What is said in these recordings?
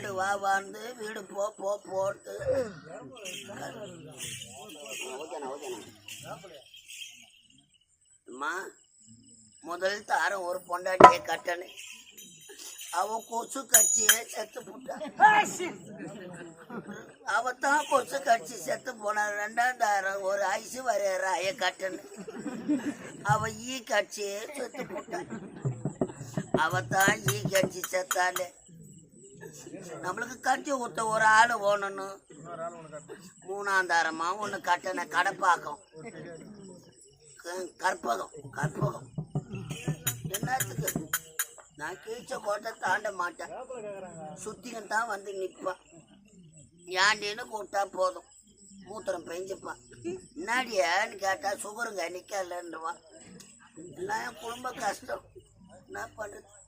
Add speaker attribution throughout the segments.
Speaker 1: மாடு வா வாந்து வீடு போ போ போட்டு. அம்மா முதல் தாரம் ஒரு பொண்டாட்டியை கட்டணு. அவன் கொசு கட்சியே செத்து போட்டான் அவத்தான் கொசு கட்சி செத்து போன ரெண்டாம் தாரம் ஒரு ஐசு வரையற ஐய கட்டணு. அவ ஈ கட்சியே செத்து போட்டான் அவத்தான் ஈ கட்சி செத்தாலே. நம்மளுக்கு கட்டி ஊத்த ஒரு ஆள் ஓணணும் மூணாந்தாரமா ஒன்று கட்டண கடப்பாக்கம். க- கற்பகம் கற்பகம். என்னத்துக்கு? நான் கீழ்ச்ச கோட்டை தாண்ட மாட்டேன். சுத்தியும் தான் வந்து நிற்பான் ஏண்டின்னு கூப்பிட்டா போதும். மூத்திரம் பெஞ்சுப்பான் என்னாடியான்னு கேட்டால் சுகருங்க நிற்கலன்றவான் எல்லாம் என் குடும்ப கஷ்டம். என்ன பண்ணுறது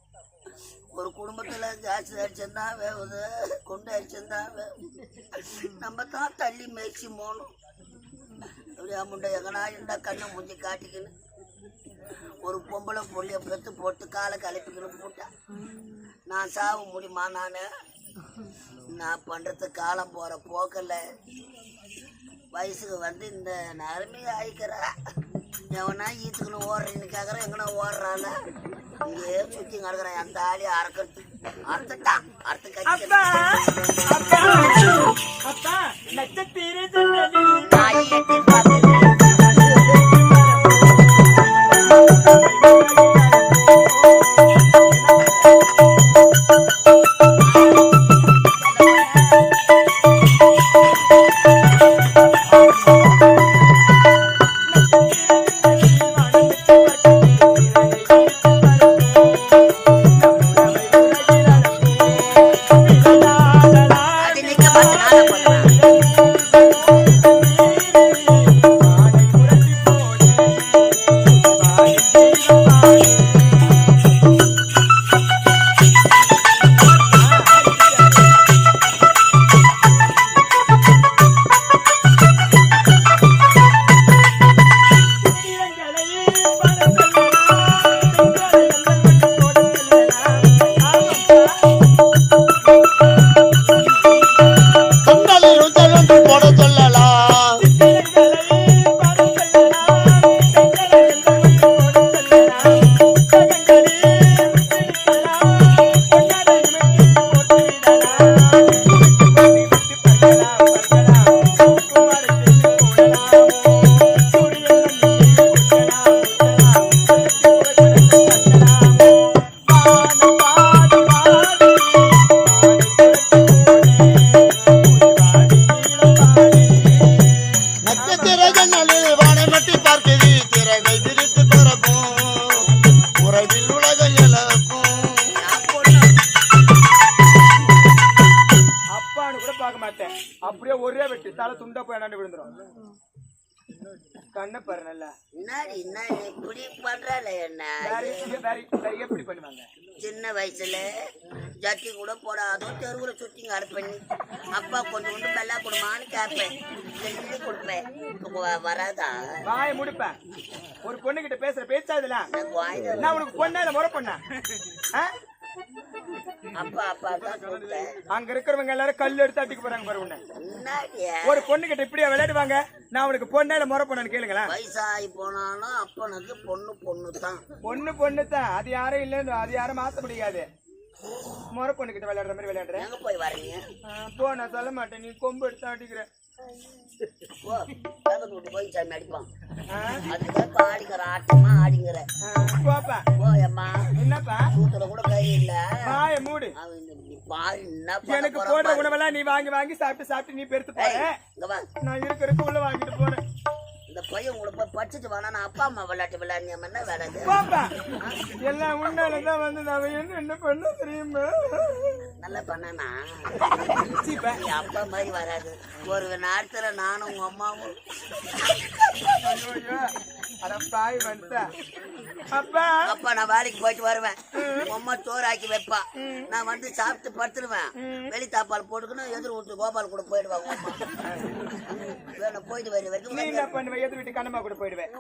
Speaker 1: ஒரு குடும்பத்தில் ஜாஸ்தி அடிச்சிருந்தா வேவுது குண்டு அடிச்சிருந்தா நம்ம தான் தள்ளி மேய்ச்சி போகணும் அப்படியா முண்டை எங்கனா இருந்தா கண்ணை முடிஞ்சு காட்டிக்கின்னு. ஒரு பொம்பளை பொள்ளைய பெற்று போட்டு காலை கலப்பிக்கணும் போட்டேன் நான் சாவ முடியுமா நான்? நான் பண்ணுறது காலம் போகிற போக்கில். வயசுக்கு வந்து இந்த நேரமே ஆயிக்கிற. எவனா ஈத்துக்கணும் ஓடுறேன்னு கேட்குறேன் எங்கன்னா ஓடுறான்னு அந்த ஆளி அறக்கிறது அறுத்துட்டான் அறுத்து கட்டி.
Speaker 2: அப்பா! அப்பா! நட்சத்திர ஜன்னலில்
Speaker 1: நாய் வயசுல ஜட்டி கூட போடாதோ தெருவுல காடு பண்ணி அப்பா கொஞ்சம் கொண்டு பெல்லா கொடுமான்னு கேட்பேன். செஞ்சு கொடுப்பேன். வராதா?
Speaker 2: வாயை முடிப்பேன் ஒரு பொண்ணு கிட்ட பேசுற பேச்சா இதெல்லாம்
Speaker 1: எனக்கு வாய்தா
Speaker 2: நான் உனக்கு பொண்ணா இல்ல முறை பொண்ணா?
Speaker 1: அப்பா அப்பா தான் கூப்பிட்டேன்.
Speaker 2: அங்க இருக்கிறவங்க எல்லாரும் கல் எடுத்து அடிக்க போறாங்க பாரு உன்னை. ஒரு பொண்ணு கிட்ட இப்படியா விளையாடுவாங்க? நான் உனக்கு பொண்ணா இல்ல முறை பொண்ணு கேளுங்களேன்.
Speaker 1: வயசாகி போனாலும் அப்பனுக்கு பொண்ணு பொண்ணு தான்.
Speaker 2: பொண்ணு பொண்ணு தான். அது யாரும் இல்லைன்னு அது யாரும் மாத்த முடியாது. முறை பொண்ணு கிட்ட விளையாடுற மாதிரி விளையாடுறேன்
Speaker 1: போய் வரீங்க
Speaker 2: போ நான் சொல்ல மாட்டேன். நீ கொம்பு எடுத்து அடிக்கிற.
Speaker 1: போ பக்கத்து வீட்டு போய் சாமி அடிப்பான் ஆட்டமா ஆடிங்கிற
Speaker 2: போப்பா.
Speaker 1: போயம்மா.
Speaker 2: என்னப்பா?
Speaker 1: சூத்துல கூட கை இல்ல.
Speaker 2: மூடு. எனக்கு போடுற. உணவெல்லாம் நீ வாங்கி வாங்கி சாப்பிட்டு சாப்பிட்டு நீ பெருத்து போற. நான் இருக்கிறதுக்கு உள்ள வாங்கிட்டு போறேன்.
Speaker 1: இந்த பையன் உங்களை போய் படிச்சுட்டு வேணா நான் அப்பா அம்மா விளையாட்டு விளையாடிய என்ன விளையாடு
Speaker 2: பாப்பா எல்லாம் உன்னாலதான் வந்து நான் என்ன என்ன பண்ண தெரியுமா?
Speaker 1: நல்லா பண்ணனா அப்பா மாதிரி வராது. ஒரு நேரத்துல நானும் உங்க அம்மாவும்
Speaker 2: அப்பா.
Speaker 1: அப்பா நான் வேலைக்கு போயிட்டு வருவேன். அம்மா சோறு ஆக்கி வைப்பா. நான் வந்து சாப்பிட்டு படுத்துருவேன். வெளி தாப்பால் போட்டுக்கணும் எதிர் வீட்டு கோபால் கூட போயிடுவாங்க அம்மா வேணும் போயிட்டு வர வரைக்கும்
Speaker 2: வீட்டு கண்ணம்மா கூட போயிடுவேன்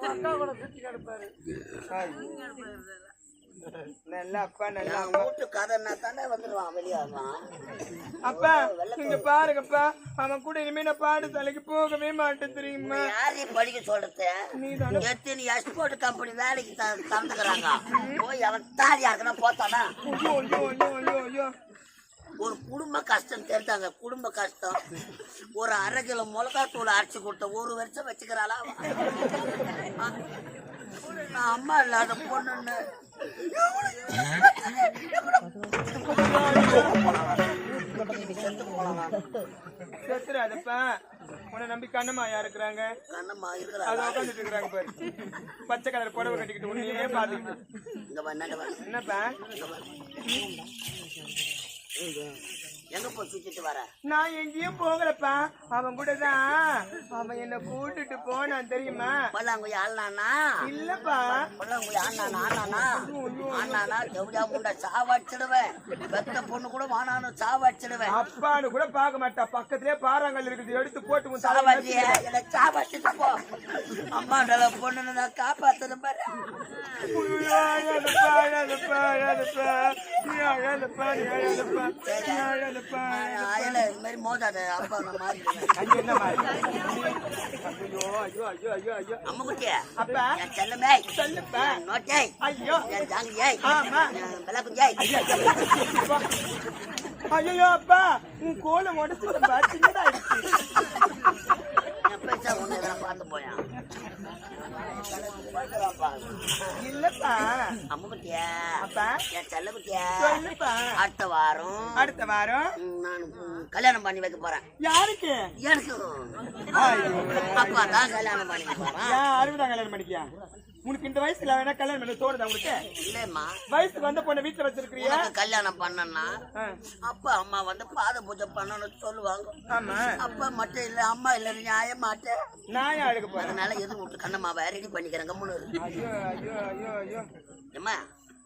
Speaker 2: நல்லா அப்பா நல்லா
Speaker 1: நான் வீட்டு கதைன்னா தானே வந்துடுவான் வெளியாகுவான்
Speaker 2: அப்பா இங்க பாருங்கப்பா. அவன் கூட இனிமே நான் பாடு தலைக்கு போகவே மாட்டேன் தெரியுமா?
Speaker 1: யாரையும் படிக்க சொல்றது? எத்தனை எக்ஸ்போர்ட் கம்பெனி வேலைக்கு தந்துக்கிறாங்க? போய் அவன் தாலியா இருக்குன்னா போத்தானா? ஒரு குடும்ப கஷ்டம் தெரிஞ்சாங்க குடும்ப கஷ்டம். ஒரு அரை கிலோ மிளகாத்தூள் அரைச்சு கொடுத்த ஒரு வருஷம் வச்சுக்கிறாளா அம்மா இல்லாத பொண்ணுன்னு
Speaker 2: உன்னை நம்பி கண்ணம்மாயா இருக்கிறாங்க? அது உட்காந்துட்டு இருக்கிறாங்க பாரு. பச்சை கலர் புடவை கட்டிக்கிட்டு உன்னையே பாத்துக்கிட்டு. என்னப்பா.
Speaker 1: எங்க போய் சுத்திட்டு வர?
Speaker 2: நான் எங்கேயும் போகலப்பா. அவன் கூட தான். அவன் என்ன கூட்டிட்டு போனான் தெரியுமா?
Speaker 1: பல்லாங்குழி ஆள்னானா?
Speaker 2: இல்லப்பா.
Speaker 1: பல்லாங்குழி ஆண்டானா ஆண்டானா ஆண்டானா ஜவுளியா முண்டை சாவடிச்சிடுவேன். பெத்த பொண்ணு கூட வானானு சாவடிச்சிடுவேன்.
Speaker 2: அப்பான்னு கூட பார்க்க மாட்டா. பக்கத்திலே பாறாங்கல் இருக்குது. எடுத்து போட்டு
Speaker 1: சாவடிய என்னை சாவடிச்சிட்டு போ. அம்மாண்ட பொண்ணு நான் காப்பாத்தணும் பாரு.
Speaker 2: நீ நீ நீ.
Speaker 1: இது மாதிரி மோதாத அப்பா நான் மாறிடுவேன். அம்மா குட்டிய
Speaker 2: அப்பா,
Speaker 1: என் செல்லமே
Speaker 2: சொல்லுப்பா.
Speaker 1: நோட்டை.
Speaker 2: ஐயோ,
Speaker 1: என் ஜாங்கியை
Speaker 2: ஆமா. அப்பா. ஐயோ, அப்பா, உன்
Speaker 1: ஒண்ணு இதெல்லாம் பார்த்து போயான்.
Speaker 2: இல்லப்பா.
Speaker 1: அம்மா குட்டிய
Speaker 2: அப்பா.
Speaker 1: என் செல்ல குட்டிய
Speaker 2: சொல்லுப்பா
Speaker 1: அடுத்த வாரம்.
Speaker 2: அடுத்த வாரம்.
Speaker 1: நான் கல்யாணம் பண்ணி வைக்க போறேன்.
Speaker 2: யாருக்கு?
Speaker 1: எனக்கு. அப்பா தான் கல்யாணம் பண்ணி வைக்க போறேன்.
Speaker 2: அறுபதாம் கல்யாணம் பண்ணிக்கியா? உனக்கு இந்த வயசுல வேணா கல்யாணம் பண்ண தோணுதா உனக்கு.
Speaker 1: இல்லைம்மா.
Speaker 2: வயசுக்கு வந்த பொண்ணை வீட்டுல வச்சிருக்கிறியா?
Speaker 1: உனக்கு கல்யாணம் பண்ணனா அப்பா அம்மா வந்து பாத பூஜை பண்ணணும்னு சொல்லுவாங்க.
Speaker 2: ஆமா.
Speaker 1: அப்பா மட்டும் இல்ல அம்மா இல்ல நியாய மாட்டேன்
Speaker 2: நான் அழுக போறேன்
Speaker 1: அதனால எது விட்டு கண்ணம்மாவை ரெடி பண்ணிக்கிறேன் கம்முன்னு இரு.
Speaker 2: ஐயோ ஐயோ ஐயோ ஐயோ.
Speaker 1: ஏம்மா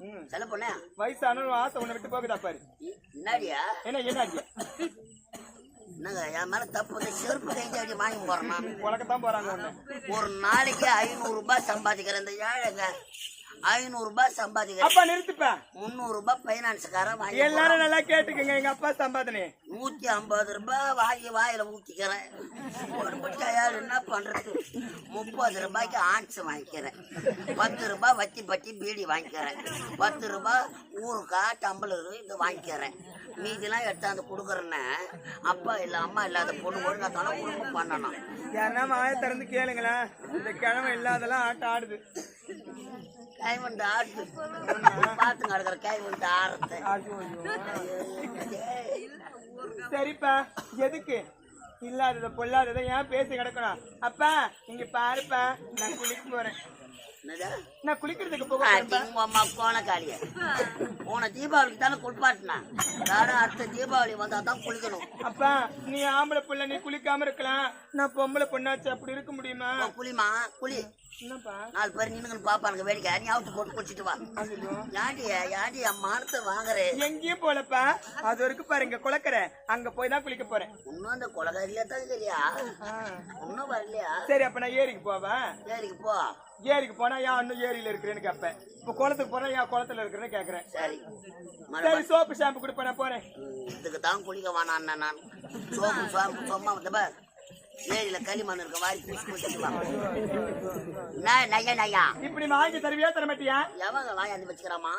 Speaker 2: ம்.
Speaker 1: செல்ல பொண்ணே
Speaker 2: வயசான ஆசை உன்னை விட்டு போகுதா பாரு.
Speaker 1: என்னடியா?
Speaker 2: என்ன என்ன
Speaker 1: என்னங்க என் மேல தப்பு வந்து செருப்பு வாங்கி போறேன்
Speaker 2: உலகத்தான் போறாங்க
Speaker 1: ஒரு நாளைக்கு ஐநூறு ரூபாய் சம்பாதிக்கிறேன் இந்த ஏழைங்க. ஐநூறு ரூபாய் சம்பாதிக்கிறேன்.
Speaker 2: அப்பா நிறுத்துப்பா
Speaker 1: முந்நூறு ரூபாய் பைனான்ஸ்காரன் வாங்கி
Speaker 2: எல்லாரும் நல்லா கேட்டுக்கங்க எங்க அப்பா சம்பாதனை.
Speaker 1: நூத்தி ஐம்பது ரூபாய் வாங்கி வாயில ஊத்திக்கிறேன். ஒரு முட்டையால் என்ன பண்றது? முப்பது ரூபாய்க்கு ஆன்ஸ் வாங்கிக்கிறேன். பத்து ரூபாய் வத்தி பட்டி பீடி வாங்கிக்கிறேன். பத்து ரூபாய் ஊறுகாய் டம்பளர் இது வாங்கிக்கிறேன். மீதிலாம் எடுத்தாந்து கொடுக்குறேன்னு. அப்பா இல்லை அம்மா இல்லாத பொண்ணு ஒழுங்கா தானே குடும்பம் பண்ணணும்
Speaker 2: யாருன்னா வாய திறந்து கேளுங்களேன் இந்த கிழமை இல்லாதெல்லாம் ஆட்டம் ஆடுது.
Speaker 1: கை வந்து ஆடுது. பார்த்து நடக்கிற கை வந்து ஆடுறது.
Speaker 2: சரிப்பா எதுக்கு? இல்லாதத பொல்லாதத ஏன் பேசி கிடக்கணும்? அப்பா இங்க பாருப்பா நான் குளிக்க போறேன். நான் குளிக்கிறதுக்கு போக
Speaker 1: அம்மா கோணக்காளிய போன தீபாவளிக்கு தானே குளிப்பாட்டினா. யாரும் அடுத்த தீபாவளி வந்தா தான் குளிக்கணும்.
Speaker 2: அப்பா நீ ஆம்பளை புள்ள நீ குளிக்காம இருக்கலாம். நான் பொம்பளை பொண்ணாச்சு அப்படி இருக்க முடியுமா?
Speaker 1: குளிமா? குளி. நாலு பேர் நின்னுங்கன்னு பாப்பானுங்க வேடிக்கை. நீ அவுத்து போட்டு குளிச்சிட்டு வா.
Speaker 2: ஐயோ.
Speaker 1: யாண்டி மானத்தை வாங்குறே?
Speaker 2: எங்கேயும் போலப்பா. அது வரைக்கும் பாரு இங்க குளக்கற அங்க போய் தான் குளிக்க போறேன்.
Speaker 1: இன்னும் அந்த கொலகாரியா தான்
Speaker 2: ஆ.
Speaker 1: இன்னும் வரலையா?
Speaker 2: சரி அப்ப நான் ஏரிக்கு போவேன்
Speaker 1: சரிக்கு போ.
Speaker 2: ஏரிக்கு போனா ஏன் இன்னும் ஏரியில இருக்கிறேன்னு கேட்பேன் இப்ப குளத்துக்கு போனா ஏன் குளத்துல இருக்கிறேன்னு கேக்குறேன்.
Speaker 1: சரி.
Speaker 2: சரி சோப்பு ஷாம்பு கொடுப்பேன் போறேன்.
Speaker 1: இதுக்கு தான் குளிக்க வேணான் நான். சோப்பு சோப்பு சும்மா ஏரியில களிமண் இருக்க வாரி பூசி நை- நையா நையா.
Speaker 2: இப்படி வாங்கி தருவியா தர மாட்டியா
Speaker 1: எவன் வாயாந்து வச்சுக்கிறாமா?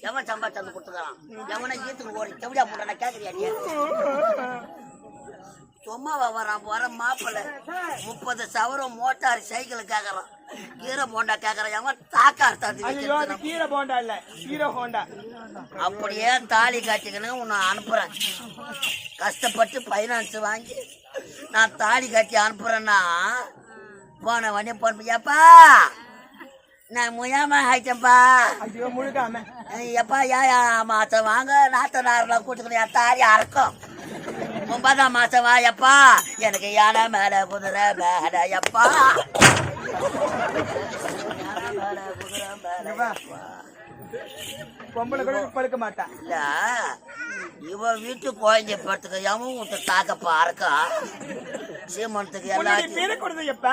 Speaker 1: எவன் சம்பாதிச்சு வந்து கொடுத்துக்கிறான்? எவனை ஈத்துக்கு ஓடி செவிடியா முட்டை கேட்கறியா நீ? சும்மாவா வரான் வர மாப்பிள்ள. முப்பது சவரம் மோட்டார் சைக்கிள் கேக்குறான். கீரை போண்டா கேக்குறான். எவன்
Speaker 2: அது
Speaker 1: வச்சிருக்கான்.
Speaker 2: கீரை போண்டா இல்ல ஹீரோ ஹோண்டா.
Speaker 1: அப்படியே தாலி காட்டிக்கணும் உன்னை அனுப்புறேன். கஷ்டப்பட்டு ஃபைனான்ஸ் வாங்கி நான் தாலி கட்டி அனுப்புறேன்னா போன உடனே போன எப்பா நான் முயாம ஆயிட்டேன்ப்பா.
Speaker 2: ஐயோ முழுகாம.
Speaker 1: எப்பா ஏயா மாசம் வாங்க நாத்தனாரெல்லாம் கூட்டுக்கணும் என் தாலி அறக்கும். ஒன்பதாம் மாசம் வாயப்பா எனக்கு யானை மேல குதிரை மேல எப்பா. மேல குதிரை மேல
Speaker 2: வா. பொம்பளை கூட படுக்க மாட்டான்
Speaker 1: இல்ல இவன் வீட்டு குழந்தைய படுத்துக்க எவன் வீட்டு தாக்க பாருக்கா
Speaker 2: உன்னுடைய
Speaker 1: எல்லாத்தையும்
Speaker 2: பேரை எப்ப.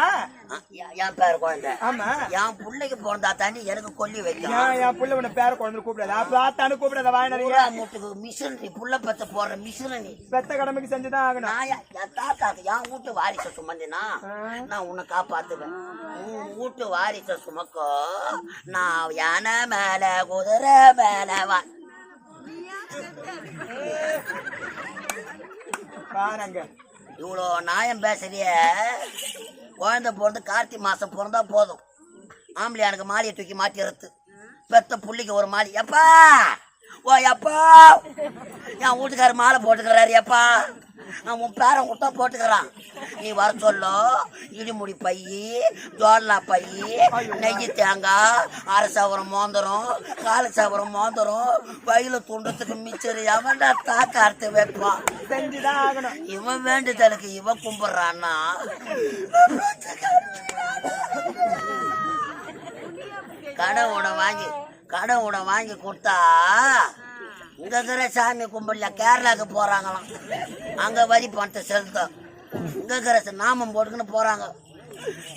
Speaker 1: ஆ, என் பேர் குழந்தை
Speaker 2: ஆமா.
Speaker 1: என் பிள்ளைக்கு பிறந்தா தாண்டி எனக்கு கொல்லி வைக்கும்.
Speaker 2: என் புள்ள உன்னை பேர குழந்தை கூப்பிடாத. அப்ப ஆத்தானு கூப்பிடாத வாய் நிறைய.
Speaker 1: பூரா மூட்டுக்கு மிஷினரி புள்ள பத்த போடுற மிஷினரி.
Speaker 2: பெத்த கடமைக்கு செஞ்சுதான் ஆகணும்.
Speaker 1: என் தாத்தாக்கு என் வீட்டு வாரிசை சுமந்தினா நான் உன்னை காப்பாத்துவேன். உன் வீட்டு வாரிசை சுமக்கோ. நான் யானை மேல குதிரை மேல வா.
Speaker 2: பாருங்க.
Speaker 1: இவ்வளோ நியாயம் பேசுறிய? குழந்தை பிறந்து கார்த்தி மாதம் பிறந்தா போதும். ஆம்பளை எனக்கு மாலையை தூக்கி மாட்டிறது பெத்த புள்ளிக்கு ஒரு மாலை. எப்பா? ஓ எப்பா? என் வீட்டுக்காரர் மாலை போட்டுக்கிறாரு எப்பா? நான் உன் பேரன் விட்டா போட்டுக்கிறான். நீ வர சொல்லோ. இடிமுடி பை ஜோல்லா பை நெய்யி தேங்காய் அரை சவரம் மோந்தரம் காலு சவரம் மோந்தரம் வயல துண்டத்துக்கு மிச்சர். எவன்டா தாக்க அறுத்து வைப்பான்? இவன் வேண்டுதலுக்கு இவன் கும்பிடுறான்னா? கடை உணை வாங்கி கடை உணை வாங்கி கொடுத்தா இங்க இருக்கிற சாமி கும்பிடல கேரளாக்கு போறாங்களாம். அங்க வரி பணத்தை செலுத்தம் இங்க இருக்கிற நாமம் போட்டுக்கின்னு போறாங்க.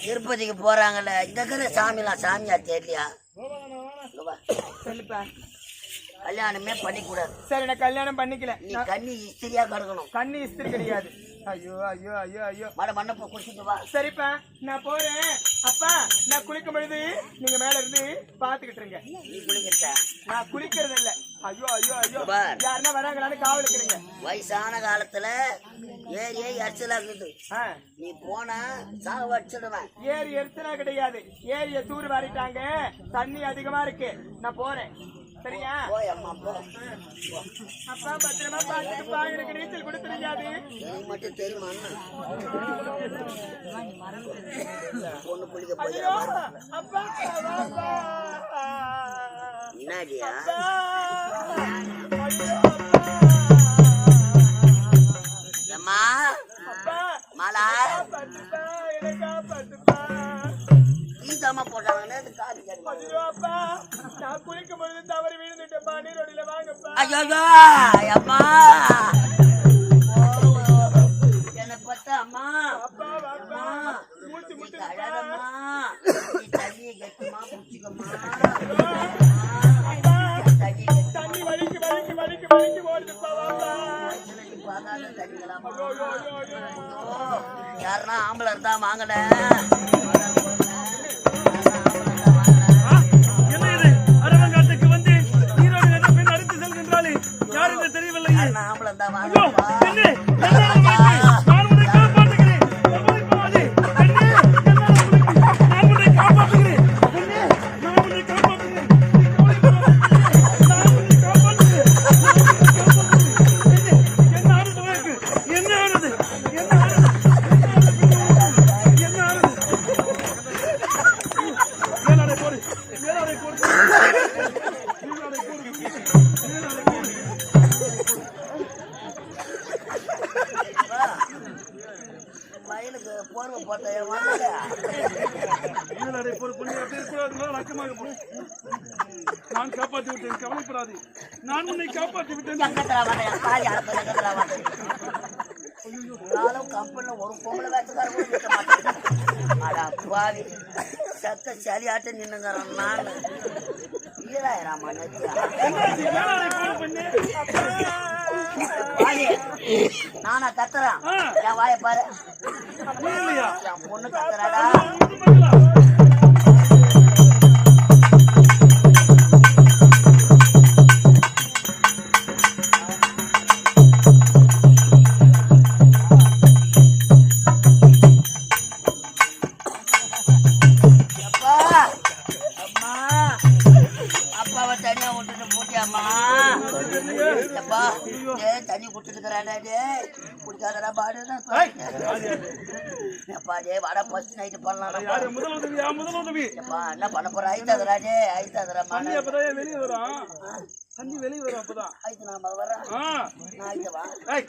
Speaker 1: திருப்பதிக்கு போறாங்கல்ல. இங்க இருக்கிற சாமிலாம் சாமியா தெரியலையா? கல்யாணமே பண்ணிக்கூடாது.
Speaker 2: சரி நான் கல்யாணம் பண்ணிக்கல.
Speaker 1: நீ கண்ணி இஸ்திரியா கடுக்கணும்
Speaker 2: கண்ணு இஸ்திரி கிடையாது. ஐயோ ஐயோ ஐயோ ஐயோ.
Speaker 1: மட மண்ணப்ப குடிச்சிட்டு வா.
Speaker 2: சரிப்பா நான் போறேன். அப்பா நான் குளிக்கும் பொழுது நீங்க மேல இருந்து பாத்துக்கிட்டு இருங்க.
Speaker 1: நீ குளிக்கிட்ட
Speaker 2: நான் குளிக்கிறது இல்ல ஐயோ ஐயோ ஐயோ. யாருன்னா வராங்களான்னு காவல் இருக்கிறீங்க
Speaker 1: வயசான காலத்துல ஏரியே எரிச்சலா இருக்குது
Speaker 2: ஆ,
Speaker 1: நீ போனா சாக வச்சிடுவேன்
Speaker 2: ஏரி எரிச்சலா கிடையாது. ஏரிய தூர் வாரிட்டாங்க. தண்ணி அதிகமா இருக்கு. நான் போறேன். சரியா?
Speaker 1: போய் அம்மா போ.
Speaker 2: அப்பா பத்திரமா பாத்துட்டுப்பா எனக்கு நீச்சல் கொடுக்க தெரியாது
Speaker 1: நீ மட்டும் தெரியுமா பொண்ணு குளிக்க போய்
Speaker 2: அப்பா.
Speaker 1: என்னாடியா? அம்மா மாலா?
Speaker 2: பத்துப்பா
Speaker 1: போட்டாங்கன்னா காது கேட்கும்
Speaker 2: நான் குளிக்கும் பொழுது தவறி விழுந்துட்டேப்பா நீரோடியில வாங்கப்பா
Speaker 1: ஐயோ அம்மா ஓ, என்னை அம்மா
Speaker 2: அப்பா வாப்பா மூச்சு
Speaker 1: நீ அழகம்மா தண்ணியை கட்டுமா பிடிச்சிக்கம்மா. யாருன்னா ஆம்பளை இருந்தா வாங்கல
Speaker 3: நானா
Speaker 1: கத்துறேன். என் வாய பாரு. என் பொண்ணு கத்துறாடா ராஜே வட ஃபர்ஸ்ட் நைட் பண்ணலாம்
Speaker 3: முதல் உதவி முதல் உதவி?
Speaker 1: என்ன பண்ண போற? ஐத்தாத ராஜே ஐத்தாத
Speaker 3: தண்ணி அப்பதான் வெளிய வரும் தண்ணி வெளிய வரும் அப்பதான்
Speaker 1: நான் ஐத்தவா
Speaker 3: ஏய்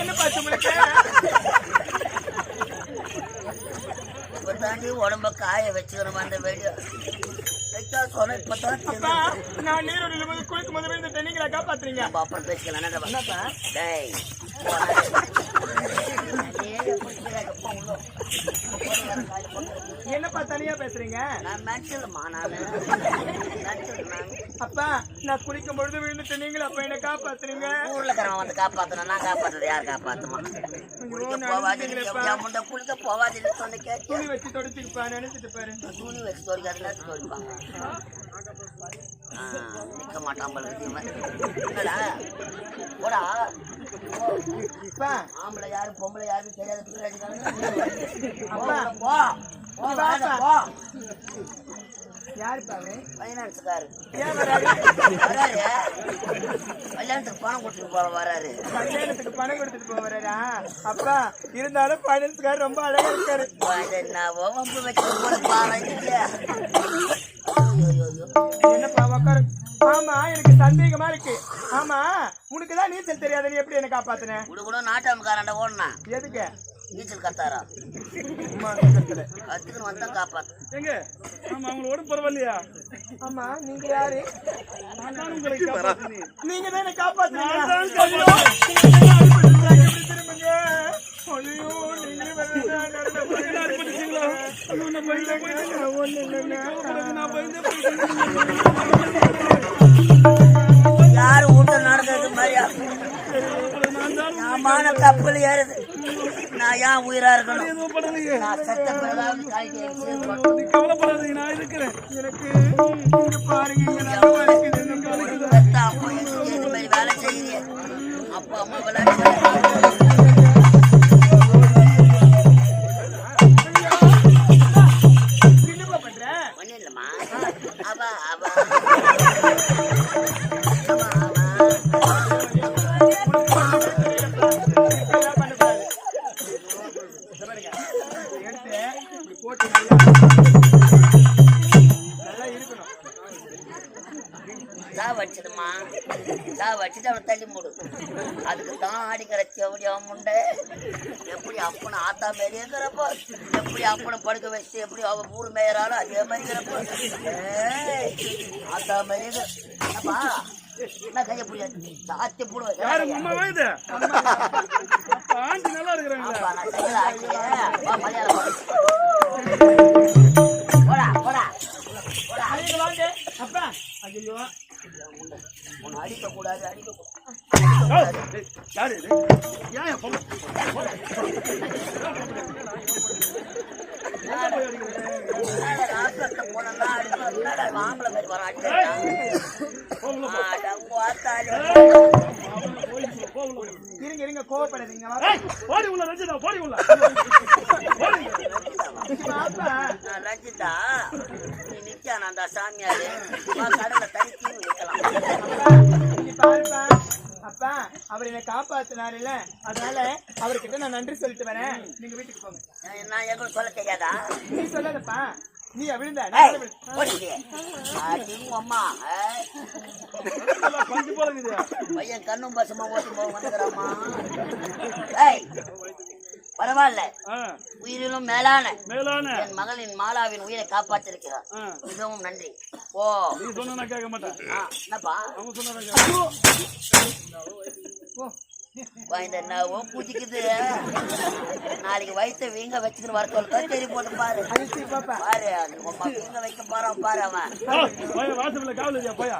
Speaker 1: என்ன பார்த்து முடிக்க அந்த வெடி வச்சா சொன்ன இப்பதான்
Speaker 2: அப்பா நான் நீரோடியில போது குளிக்கும் போது விழுந்த தண்ணிங்களை காப்பாத்துறீங்க?
Speaker 1: அப்புறம் பேசிக்கலாம்.
Speaker 2: என்னப்பா?
Speaker 1: டேய்
Speaker 2: என்னப்பா தனியா பேசுறீங்க? அப்பா நான் குளிக்கும் பொழுது விழுந்த தண்ணிங்களை அப்ப என்ன காப்பாத்துறீங்க
Speaker 1: ஊர்ல இருக்கிறவன் வந்து காப்பாத்தணும். நான் காப்பாத்துறது யார் காப்பாத்துமா? குளிக்க போவாதீங்க குளிக்க போவாதீங்க சொன்ன
Speaker 2: துணி வச்சு தொடச்சிருப்பா நினைச்சிட்டு பாரு.
Speaker 1: துணி வச்சு துவைப்பாங்க ஆ, நிக்க மாட்டான் போடா. ஆம்பளை யாரு பொம்பளை யாரு தெரியாத
Speaker 2: வராரு?
Speaker 1: வராரு. கல்யாணத்துக்கு பணம் கொடுத்துட்டு போற வராரு.
Speaker 2: கல்யாணத்துக்கு பணம் கொடுத்துட்டு போவாரா அப்பா இருந்தாலும் பைனான்ஸ்கார் ரொம்ப அழகா இருக்காரு.
Speaker 1: என்னவோ வம்பு வச்சு
Speaker 2: என்னப்பா உக்காரு. ஆமா எனக்கு சந்தேகமா இருக்கு. ஆமா உனக்கு தான் நீச்சல் தெரியாது நீ எப்படி என்ன காப்பாத்துன?
Speaker 1: கூட நாட்டாமக்காரண்ட ஓடனா
Speaker 2: எதுக்கு?
Speaker 1: நீச்சல் கத்தாரா?
Speaker 2: சும்மா கத்துற.
Speaker 1: கத்துக்கணும் வந்தா காப்பாத்து.
Speaker 3: எங்க? ஆமா அவங்களோட பரவாயில்லையா?
Speaker 2: ஆமா நீங்க யாரு?
Speaker 3: நான் தான் உங்களை காப்பாத்தினேன்
Speaker 2: நீங்க தான் என்ன காப்பாத்துறீங்க.
Speaker 3: நான் தான்
Speaker 2: ஐயோ? நடந்த
Speaker 3: நான் பயந்தே.
Speaker 2: ஒண்ணு
Speaker 3: நான் பயந்தே.
Speaker 1: யாரு வீட்டு நடந்தது மாதிரியா
Speaker 3: நான்
Speaker 1: கப்பல் ஏறுது. நான் ஏன் உயிரா இருக்கணும்?
Speaker 3: எதுவும் பண்ணலையே.
Speaker 1: நான் செத்த பிறகாவது
Speaker 3: கவலைப்படாதீங்க இருக்கிறேன்.
Speaker 2: எனக்கு இங்க பாருங்க.
Speaker 1: பெத்த மாதிரி வேலை செய்யுது அப்பா அம்மா விளையாட்டு மாரி இருக்கிறப்போ எப்படி அப்பனை படுக்க வச்சு எப்படி அவ ஊர் மேயறாலும் அதே மாதிரி இருக்கிறப்போ. ஆத்தா என்ன கையை புரியாது சாத்தி போடுவேன்
Speaker 3: ஆண்டி நல்லா
Speaker 1: ஆப்பா, நான்
Speaker 3: யாரு ஏன் பொண்ணு?
Speaker 1: மாதிரி
Speaker 2: இருங்க இருங்க கோவப்படாதீங்க
Speaker 3: உள்ள ரஞ்சிதா உள்ள
Speaker 1: ரஞ்சிதா, நீ நிக்கான அந்த சாமியாரு? கடலை கடல்ல நிக்கலாம்.
Speaker 2: அப்பா அவர் என்னை காப்பாத்தினாருல்ல. அதனால அவர்கிட்ட நான் நன்றி சொல்லிட்டு வரேன். நீங்க வீட்டுக்கு போங்க.
Speaker 1: நான் நான் எங்களுக்கு சொல்ல தெரியாதா?
Speaker 2: நீ சொல்லாதப்பா நீ விழுந்த
Speaker 1: அம்மா
Speaker 3: பஞ்சு போல
Speaker 1: பையன் கண்ணும் பசுமா ஓட்டி போக வந்துக்கிறாமா ஏய் பரவாயில்ல.
Speaker 3: ஆ,
Speaker 1: உயிரிலும் மேலான
Speaker 3: மேலான.
Speaker 1: என் மகளின் மாலாவின் உயிரை காப்பாற்றிருக்கிறார். மிகவும் நன்றி. ஓ.
Speaker 3: நீ சொன்னா நான் கேட்க மாட்டேன்.
Speaker 1: என்னப்பா?
Speaker 3: அவங்க சொன்னா நான் கேட்க
Speaker 2: ஓ.
Speaker 1: வா, இந்த என்னவோ பூச்சிக்குது. நாளைக்கு வயிற்ற வீங்க வச்சுக்கிட்டு வர சொல்ல. சரி போட்டு பாரு. பாரு வீங்க வைக்க போறான் பாரு அவன்.
Speaker 3: வாசல்ல காவல் இல்லையா போயா.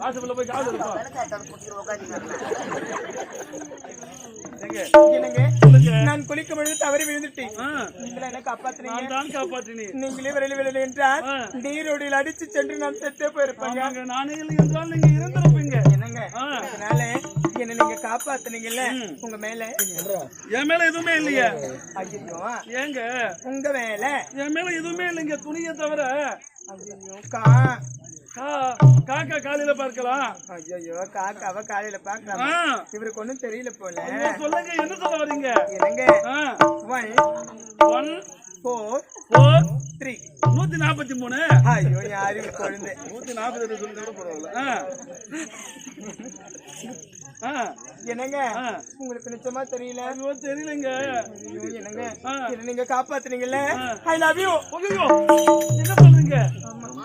Speaker 3: வாசல்ல போய் காவல்
Speaker 1: உட்காந்து
Speaker 2: நான் குளிக்கும் பொழுது தவறி விழுந்துட்டேன். நீங்களா என்ன காப்பாத்துறீங்க?
Speaker 3: நான் தான் காப்பாற்றினி
Speaker 2: நீங்களே விரலி விரலி என்றால். நீரோடியில் அடிச்சு சென்று நான் செத்தே போயிருப்பாங்க
Speaker 3: நானே இல்லை என்றால் நீங்க இருந்திருப்பீங்க
Speaker 2: என்னங்க. அதனால என்ன நீங்க காப்பாத்துனீங்கல்ல? உங்க மேல?
Speaker 3: என் மேல எதுவுமே இல்லையே.
Speaker 2: ஐயோ.
Speaker 3: ஏங்க?
Speaker 2: உங்க மேல?
Speaker 3: என் மேல எதுவுமே இல்லைங்க துணியை தவிர.
Speaker 2: ஐயோ கா-
Speaker 3: காக்கா காலையில பார்க்கலாம்.
Speaker 2: ஐயோ காக்காவ காலையில
Speaker 3: ஆ,
Speaker 2: பாக்கலாம் இவருக்கு ஒண்ணும் தெரியல போல.
Speaker 3: சொல்லுங்க என்ன சொல்ல வரீங்க?
Speaker 2: என்னங்க? One
Speaker 3: one
Speaker 2: four
Speaker 3: four
Speaker 2: three
Speaker 3: நூத்தி நாற்பத்தி மூணு.
Speaker 2: ஐயோ யாரு குழந்தை
Speaker 3: நூத்தி நாற்பது எட்டு சொல்லி கூட பரவாயில்ல.
Speaker 2: என்னங்க. உங்களுக்கு நிச்சயமா தெரியல.
Speaker 3: ஐயோ தெரியலங்க.
Speaker 2: என்னங்க? என்ன நீங்க காப்பாத்துனீங்கல்ல? ஐ லவ் யூ
Speaker 3: என்ன சொல்றீங்க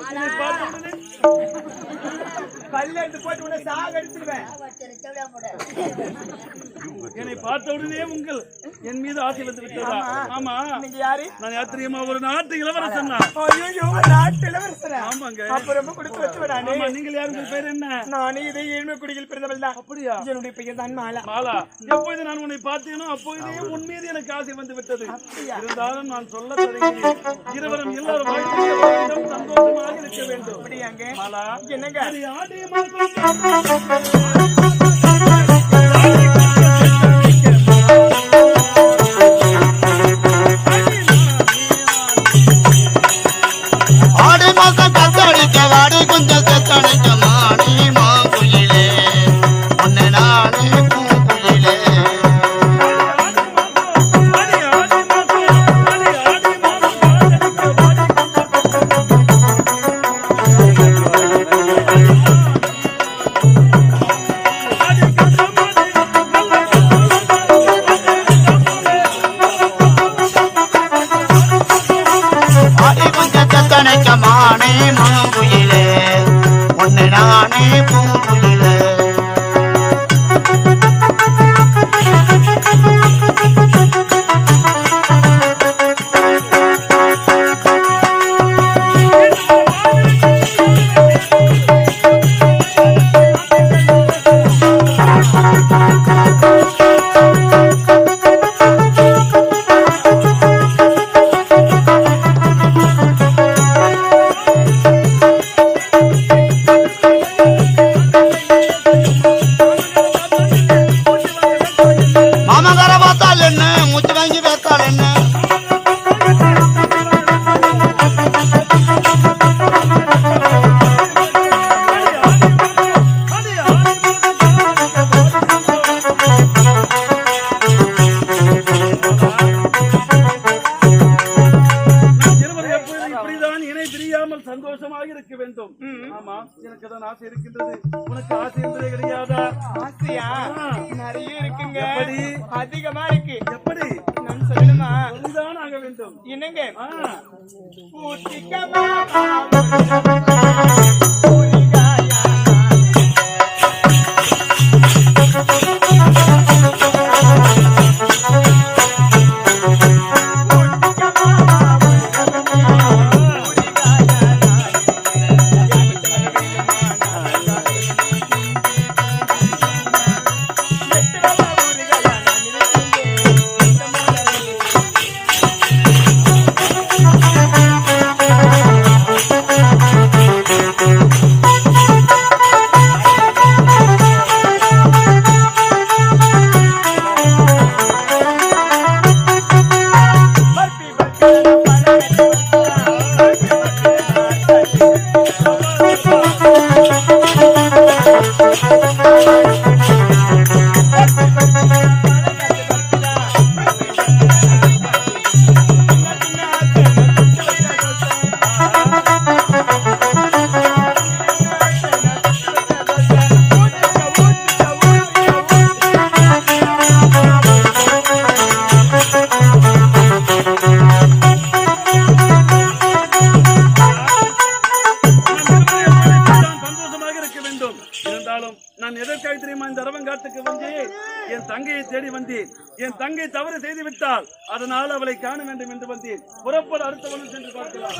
Speaker 3: என்னை பார்த்த உடனே?
Speaker 2: கல்ல எடுத்து போட்டு உடனே சாக அடிச்சிருவேன்
Speaker 3: என்னை பார்த்த உடனே உங்கள் என் மீது ஆசை வந்து விட்டதா ஆமா.
Speaker 2: நீங்க யாரு?
Speaker 3: நான் யாத்திரியமா ஒரு நாட்டு இளவரசன்
Speaker 2: ஐயோ நாட்டு இளவரசரா?
Speaker 3: ஆமாங்க.
Speaker 2: அப்ப ரொம்ப கொடுத்து வச்சு நானு
Speaker 3: ஆமா நீங்கள் யார்? உங்கள் பேர் என்ன?
Speaker 2: நானே இதே ஏழ்மை குடியில் பிறந்தவள் தான்.
Speaker 3: அப்படியா?
Speaker 2: என்னுடைய பெயர் தான் மாலா.
Speaker 3: மாலா நான் உன்னை பார்த்தேனோ அப்பொழுதே உன் மீது எனக்கு ஆசை வந்து விட்டது. இருந்தாலும் நான் சொல்ல தொடங்கினேன் இருவரும் எல்லாரும் வாழ்க்கையிலே வாழ்ந்தோம், சந்தோஷமாக இருக்க வேண்டும்.
Speaker 2: அப்படியாங்க.
Speaker 3: மாலா
Speaker 2: என்னங்க?
Speaker 3: சொல்லிதான் ஆக வேண்டும்
Speaker 2: என்னங்க
Speaker 3: புறப்பட அடுத்த அதனால் சென்று பார்க்கலாம்.